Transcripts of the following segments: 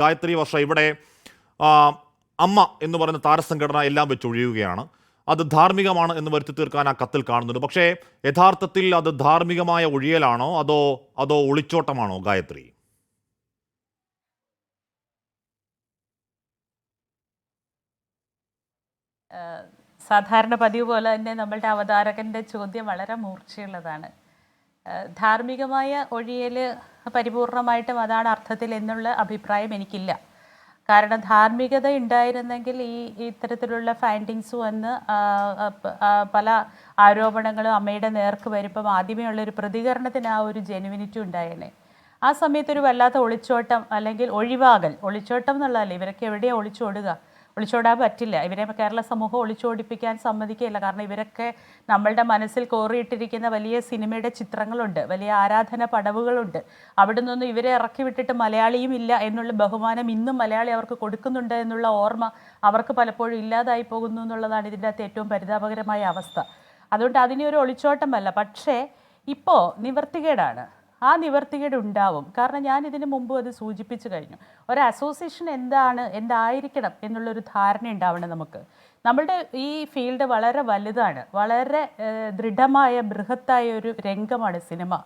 ഗായത്രി വർഷ ഇവിടെ അമ്മ എന്ന് പറയുന്ന താരസംഘടന എല്ലാം വെച്ച് ഒഴിയുകയാണ്. അത് ധാർമ്മികമാണ് എന്ന് വരുത്തി തീർക്കാൻ ആ കത്തിൽ കാണുന്നുണ്ട്. പക്ഷേ യഥാർത്ഥത്തിൽ അത് ധാർമ്മികമായ ഒഴിയലാണോ? അതോ അതോ ഒളിച്ചോട്ടമാണോ ഗായത്രി? സാധാരണ പതിവ് പോലെ തന്നെ നമ്മളുടെ അവതാരകന്റെ ചോദ്യം വളരെ മൂർച്ചയുള്ളതാണ്. ധാർമ്മികമായ ഒഴിയൽ പരിപൂർണമായിട്ടും അതാണ് അർത്ഥത്തിൽ എന്നുള്ള അഭിപ്രായം എനിക്കില്ല. കാരണം ധാർമ്മികത ഉണ്ടായിരുന്നെങ്കിൽ ഈ ഇത്തരത്തിലുള്ള ഫൈൻഡിങ്സ് വന്ന് പല ആരോപണങ്ങളും അമ്മയുടെ നേർക്ക് വരുമ്പം ആദ്യമേ ഉള്ളൊരു പ്രതികരണത്തിന് ആ ഒരു ജെനുവിനിറ്റി ഉണ്ടായേനെ. ആ സമയത്തൊരു വല്ലാത്ത ഒളിച്ചോട്ടം അല്ലെങ്കിൽ ഒഴിവാകൽ ഒളിച്ചോട്ടം എന്നുള്ളതല്ല ഇവരൊക്കെ എവിടെയാണ് ഒളിച്ചോടുക? ഒളിച്ചോടാൻ പറ്റില്ല. ഇവരെ കേരള സമൂഹം ഒളിച്ചോടിപ്പിക്കാൻ സമ്മതിക്കില്ല കാരണം ഇവരൊക്കെ നമ്മളുടെ മനസ്സിൽ കോറിയിട്ടിരിക്കുന്ന വലിയ സിനിമയുടെ ചിത്രങ്ങളുണ്ട്. വലിയ ആരാധന പടവുകളുണ്ട്. അവിടെ നിന്നൊന്നും ഇവരെ ഇറക്കി വിട്ടിട്ട് മലയാളിയും ഇല്ല എന്നുള്ള ബഹുമാനം ഇന്നും മലയാളി അവർക്ക് കൊടുക്കുന്നുണ്ട് എന്നുള്ള ഓർമ്മ അവർക്ക് പലപ്പോഴും ഇല്ലാതായി പോകുന്നു എന്നുള്ളതാണ് ഇതിന്റെ അകത്ത് ഏറ്റവും പരിതാപകരമായ അവസ്ഥ. അതുകൊണ്ട് അതിനെ ഒരു ഒളിച്ചോട്ടമല്ല. പക്ഷേ ഇപ്പോൾ നിവർത്തികേടാണ്. ആ നിവർത്തികേട് ഉണ്ടാവും. കാരണം ഞാൻ ഇതിനു മുമ്പ് അത് സൂചിപ്പിച്ചു കഴിഞ്ഞു. ഒരു അസോസിയേഷൻ എന്താണ് എന്തായിരിക്കണം എന്നുള്ളൊരു ധാരണ ഉണ്ടാവണം നമുക്ക്. നമ്മളുടെ ഈ ഫീൽഡ് വളരെ വലുതാണ്. വളരെ ദൃഢമായ ബൃഹത്തായ ഒരു രംഗമാണ് സിനിമ.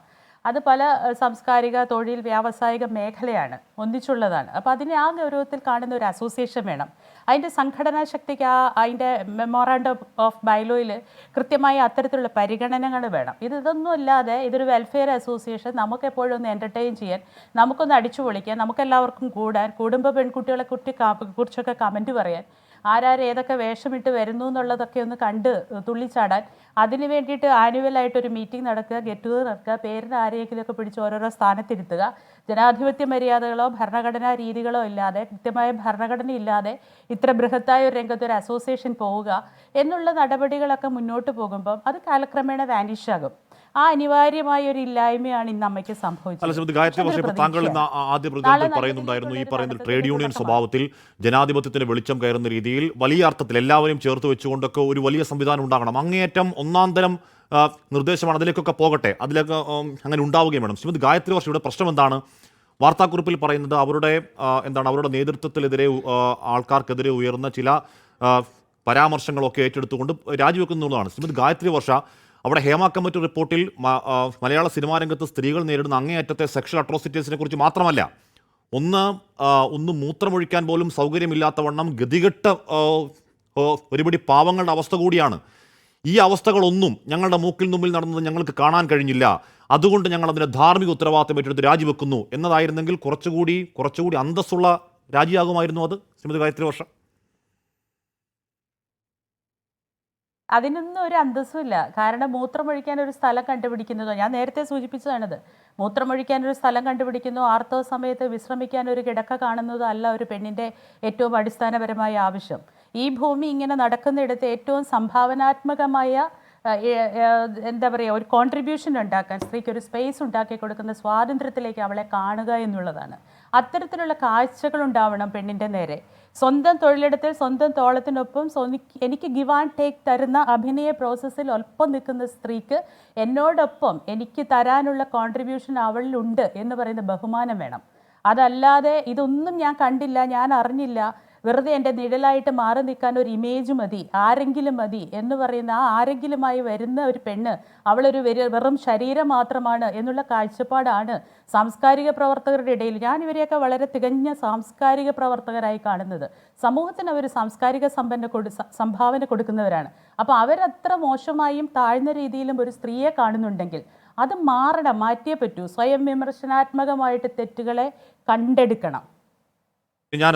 അത് പല സാംസ്കാരിക തൊഴിൽ വ്യാവസായിക മേഖലയാണ്. ഒന്നിച്ചുള്ളതാണ്. അപ്പോൾ അതിനെ ആ ഗൗരവത്തിൽ കാണുന്ന ഒരു അസോസിയേഷൻ വേണം. അതിന്റെ സംഘടനാ ശക്തിക്ക് ആ അതിന്റെ മെമ്മോറാണ്ടം ഓഫ് ബൈലോയിൽ കൃത്യമായി അത്തരത്തിലുള്ള പരിഗണനകൾ വേണം. ഇത് ഇതൊന്നും അല്ലാതെ ഇതൊരു വെൽഫെയർ അസോസിയേഷൻ നമുക്ക് എപ്പോഴും ഒന്ന് എന്റർടൈൻ ചെയ്യാൻ നമുക്കൊന്ന് അടിച്ചു പൊളിക്കാൻ നമുക്കെല്ലാവർക്കും കൂടാൻ കുടുംബ പെൺകുട്ടികളെ കുറിച്ച് കുറിച്ചൊക്കെ കമന്റ് പറയാൻ ആരാര് ഏതൊക്കെ വേഷമിട്ട് വരുന്നു എന്നുള്ളതൊക്കെ ഒന്ന് കണ്ട് തുള്ളിച്ചാടാൻ. അതിന് വേണ്ടിയിട്ട് ആനുവലായിട്ട് ഒരു മീറ്റിംഗ് നടക്കുക ഗെറ്റ് ടുഗദർ നടക്കുക പേരിന് ആരെയെങ്കിലുമൊക്കെ പിടിച്ച് ഓരോരോ സ്ഥാനത്തിരുത്തുക. ജനാധിപത്യ മര്യാദകളോ ഭരണഘടനാ രീതികളോ ഇല്ലാതെ കൃത്യമായ ഭരണഘടന ഇല്ലാതെ ഇത്ര ബൃഹത്തായ ഒരു രംഗത്ത് ഒരു അസോസിയേഷൻ പോവുക എന്നുള്ള നടപടികളൊക്കെ മുന്നോട്ട് പോകുമ്പം അത് കാലക്രമേണ വാനിഷ് ആകും. ആ അനിവാര്യമായ ഒരു ഇല്ലായ്മയാണ് ഇന്ന് അമ്മയ്ക്ക് സംഭവിച്ചത്. ആദ്യ പ്രതിനിധി പറയുന്നുണ്ടായിരുന്നു. ഈ പറയുന്ന ട്രേഡ് യൂണിയൻ സ്വഭാവത്തിൽ ജനാധിപത്യത്തിന് വെളിച്ചം കയറുന്ന രീതിയിൽ വലിയ അർത്ഥത്തിൽ എല്ലാവരെയും ചേർത്ത് വെച്ചുകൊണ്ടൊക്കെ ഒരു വലിയ സംവിധാനം ഉണ്ടാകണം. അങ്ങേയറ്റം ഒന്നാം തരം നിർദ്ദേശമാണ്. അതിലേക്കൊക്കെ പോകട്ടെ. അതിലേക്ക് അങ്ങനെ ഉണ്ടാവുകയും വേണം. ശ്രീമതി ഗായത്രി വർഷം ഇവിടെ പ്രശ്നം എന്താണ്? വാർത്താക്കുറിപ്പിൽ പറയുന്നത് അവരുടെ എന്താണ് അവരുടെ നേതൃത്വത്തിലെതിരെ ആൾക്കാർക്കെതിരെ ഉയർന്ന ചില പരാമർശങ്ങളൊക്കെ ഏറ്റെടുത്തുകൊണ്ട് രാജിവെക്കുന്നുള്ളതാണ് ശ്രീമതി ഗായത്രി വർഷ അവിടെ ഹേമ കമ്മിറ്റി റിപ്പോർട്ടിൽ മലയാള സിനിമാ രംഗത്ത് സ്ത്രീകൾ നേരിടുന്ന അങ്ങേയറ്റത്തെ സെക്ഷൽ അട്രോസിറ്റീസിനെ കുറിച്ച് മാത്രമല്ല ഒന്ന് ഒന്ന് മൂത്രമൊഴിക്കാൻ പോലും സൗകര്യമില്ലാത്തവണ്ണം ഗതികെട്ട ഒരുപിടി പാവങ്ങളുടെ അവസ്ഥ കൂടിയാണ്. ഈ അവസ്ഥകളൊന്നും ഞങ്ങളുടെ മൂക്കിൽ മുമ്പിൽ നടന്നത് ഞങ്ങൾക്ക് കാണാൻ കഴിഞ്ഞില്ല. അതുകൊണ്ട് ഞങ്ങൾ അതിന്റെ ധാർമ്മിക ഉത്തരവാദിത്തം ഏറ്റെടുത്ത് രാജിവെക്കുന്നു എന്നതായിരുന്നെങ്കിൽ കുറച്ചുകൂടി കുറച്ചുകൂടി അന്തസ്സുള്ള രാജിയാകുമായിരുന്നു അത്. ശ്രീമതി ഗായത്രി വർഷം. അതിനൊന്നും ഒരു അന്തസ്സുമില്ല. കാരണം മൂത്രമൊഴിക്കാൻ ഒരു സ്ഥലം കണ്ടുപിടിക്കുന്നതോ ഞാൻ നേരത്തെ സൂചിപ്പിച്ചതാണിത്. മൂത്രമൊഴിക്കാൻ ഒരു സ്ഥലം കണ്ടുപിടിക്കുന്നു ആർത്തവ സമയത്ത് വിശ്രമിക്കാൻ ഒരു കിടക്ക കാണുന്നതോ അല്ല ഒരു പെണ്ണിന്റെ ഏറ്റവും അടിസ്ഥാനപരമായ ആവശ്യം. ഈ ഭൂമി ഇങ്ങനെ നടക്കുന്നിടത്ത് ഏറ്റവും സംഭാവനാത്മകമായ എന്താ പറയുക ഒരു കോൺട്രിബ്യൂഷൻ ഉണ്ടാക്കാൻ സ്ത്രീക്ക് ഒരു സ്പേസ് ഉണ്ടാക്കി കൊടുക്കുന്ന സ്വാതന്ത്ര്യത്തിലേക്ക് അവളെ കാണുക എന്നുള്ളതാണ്. അത്തരത്തിലുള്ള കാഴ്ചകൾ ഉണ്ടാവണം പെണ്ണിന്റെ നേരെ. സ്വന്തം തൊഴിലിടത്തിൽ സ്വന്തം തോളത്തിനൊപ്പം എനിക്ക് ഗിവ് ആൻഡ് ടേക്ക് തരുന്ന അഭിനയ പ്രോസസ്സിൽ ഒപ്പം നിൽക്കുന്ന സ്ത്രീക്ക് എന്നോടൊപ്പം എനിക്ക് തരാനുള്ള കോൺട്രിബ്യൂഷൻ അവളിലുണ്ട് എന്ന് പറയുന്ന ബഹുമാനം വേണം. അതല്ലാതെ ഇതൊന്നും ഞാൻ കണ്ടില്ല ഞാൻ അറിഞ്ഞില്ല. വെറുതെ എന്റെ നിഴലായിട്ട് മാറി നിൽക്കാൻ ഒരു ഇമേജ് മതി ആരെങ്കിലും മതി എന്ന് പറയുന്ന ആ ആരെങ്കിലുമായി വരുന്ന ഒരു പെണ്ണ് അവളൊരു വെറു- ശരീരം മാത്രമാണ് എന്നുള്ള കാഴ്ചപ്പാടാണ് സാംസ്കാരിക പ്രവർത്തകരുടെ ഇടയിൽ ഞാൻ ഇവരെയൊക്കെ വളരെ തികഞ്ഞ സാംസ്കാരിക പ്രവർത്തകരായി കാണുന്നത്. സമൂഹത്തിന് അവർ സാംസ്കാരിക സമ്പന്ന കൊടു സംഭാവന കൊടുക്കുന്നവരാണ്. അപ്പോൾ അവരത്ര മോശമായും താഴ്ന്ന രീതിയിലും ഒരു സ്ത്രീയെ കാണുന്നുണ്ടെങ്കിൽ അത് മാറണം മാറ്റിയേ പറ്റൂ. സ്വയം വിമർശനാത്മകമായിട്ട് തെറ്റുകളെ കണ്ടെടുക്കണം. ഞാൻ